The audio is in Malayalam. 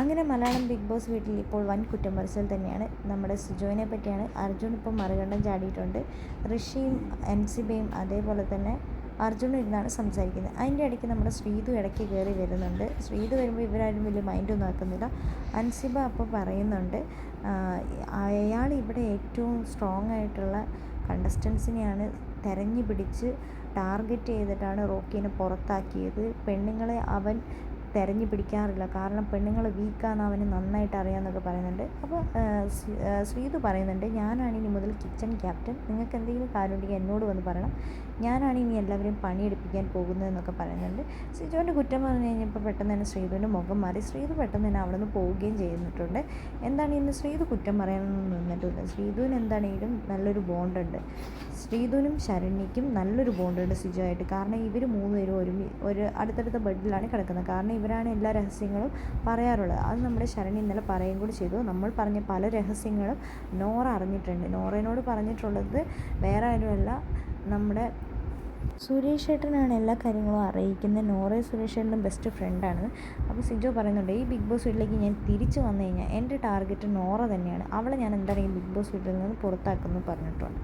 അങ്ങനെ മലയാളം ബിഗ് ബോസ് വീട്ടിൽ ഇപ്പോൾ വൻ കുറ്റം പറച്ചിൽ തന്നെയാണ്. നമ്മുടെ സുജോയിനെ പറ്റിയാണ് അർജുൻ ഇപ്പം മറികണ്ഠം ചാടിയിട്ടുണ്ട്. ഋഷിയും എൻസിബയും അതേപോലെ തന്നെ അർജുൻ ഇരുന്നാണ് സംസാരിക്കുന്നത്. അതിന്റെ ഇടയ്ക്ക് നമ്മുടെ ശ്രീതു ഇടയ്ക്ക് കയറി വരുന്നുണ്ട്. ശ്രീതു വരുമ്പോൾ ഇവരാരും വലിയ മൈൻഡൊന്നും ആക്കുന്നില്ല. അൻസിബ അപ്പോൾ പറയുന്നുണ്ട് അയാൾ ഇവിടെ ഏറ്റവും സ്ട്രോങ് ആയിട്ടുള്ള കണ്ടസ്റ്റൻസിനെയാണ് തെരഞ്ഞു പിടിച്ച് ടാർഗറ്റ് ചെയ്തിട്ടാണ് റോക്കീനെ പുറത്താക്കിയത്. പെണ്ണുങ്ങളെ അവൻ തെരഞ്ഞു പിടിക്കാറില്ല. കാരണം പെണ്ണുങ്ങൾ വീക്കാന്ന് അവന് നന്നായിട്ട് അറിയാമെന്നൊക്കെ പറയുന്നുണ്ട്. അപ്പോൾ ശ്രീതു പറയുന്നുണ്ട് ഞാനാണ് ഇനി മുതൽ കിച്ചൺ ക്യാപ്റ്റൻ നിങ്ങൾക്ക് എന്തെങ്കിലും കാര്യമുണ്ടെങ്കിൽ എന്നോട് വന്ന് പറയണം. ഞാനാണ് ഇനി എല്ലാവരെയും പണിയെടുപ്പിക്കാൻ പോകുന്നതെന്നൊക്കെ പറയുന്നുണ്ട്. ശ്രീജുവിന്റെ കുറ്റം പറഞ്ഞു കഴിഞ്ഞപ്പോൾ പെട്ടെന്ന് തന്നെ ശ്രീതുവിന്റെ മുഖം മാറി. ശ്രീതു പെട്ടെന്ന് തന്നെ അവിടെ നിന്ന് പോവുകയും ചെയ്യുന്നിട്ടുണ്ട് എന്താണ് ഇന്ന് ശ്രീതു കുറ്റം പറയാനൊന്നും നിന്നിട്ടില്ല. ശ്രീതുവിന് എന്താണെങ്കിലും നല്ലൊരു ബോണ്ടുണ്ട്. ശ്രീതുവിനും ശരണ്യയ്ക്കും നല്ലൊരു ബോണ്ടുണ്ട് സിജുവായിട്ട് കാരണം ഇവർ മൂന്നുപേരും ഒരുമി ഒരു അടുത്തടുത്ത ബെഡിലാണ് കിടക്കുന്നത്. കാരണം ഇവരാണ് എല്ലാ രഹസ്യങ്ങളും പറയാറുള്ളത്. അത് നമ്മുടെ ശരണി ഇന്നലെ പറയുകയും കൂടി ചെയ്തു. നമ്മൾ പറഞ്ഞ പല രഹസ്യങ്ങളും നോറ അറിഞ്ഞിട്ടുണ്ട്. നോറേനോട് പറഞ്ഞിട്ടുള്ളത് വേറെ ആരുമല്ല. നമ്മുടെ സുരേഷ് ഏട്ടനാണ് എല്ലാ കാര്യങ്ങളും അറിയിക്കുന്നത്. നോറ സുരേഷ് ഏട്ടനും ബെസ്റ്റ് ഫ്രണ്ടാണ് അപ്പോൾ സിജോ പറയുന്നുണ്ട് ഈ ബിഗ് ബോസ് വീട്ടിലേക്ക് ഞാൻ തിരിച്ചു വന്നു കഴിഞ്ഞാൽ എന്റെ ടാർഗറ്റ് നോറ തന്നെയാണ്. അവളെ ഞാൻ എന്തായാലും ബിഗ് ബോസ് വീട്ടിൽ നിന്ന് പുറത്താക്കുമെന്ന് പറഞ്ഞിട്ടുണ്ട്.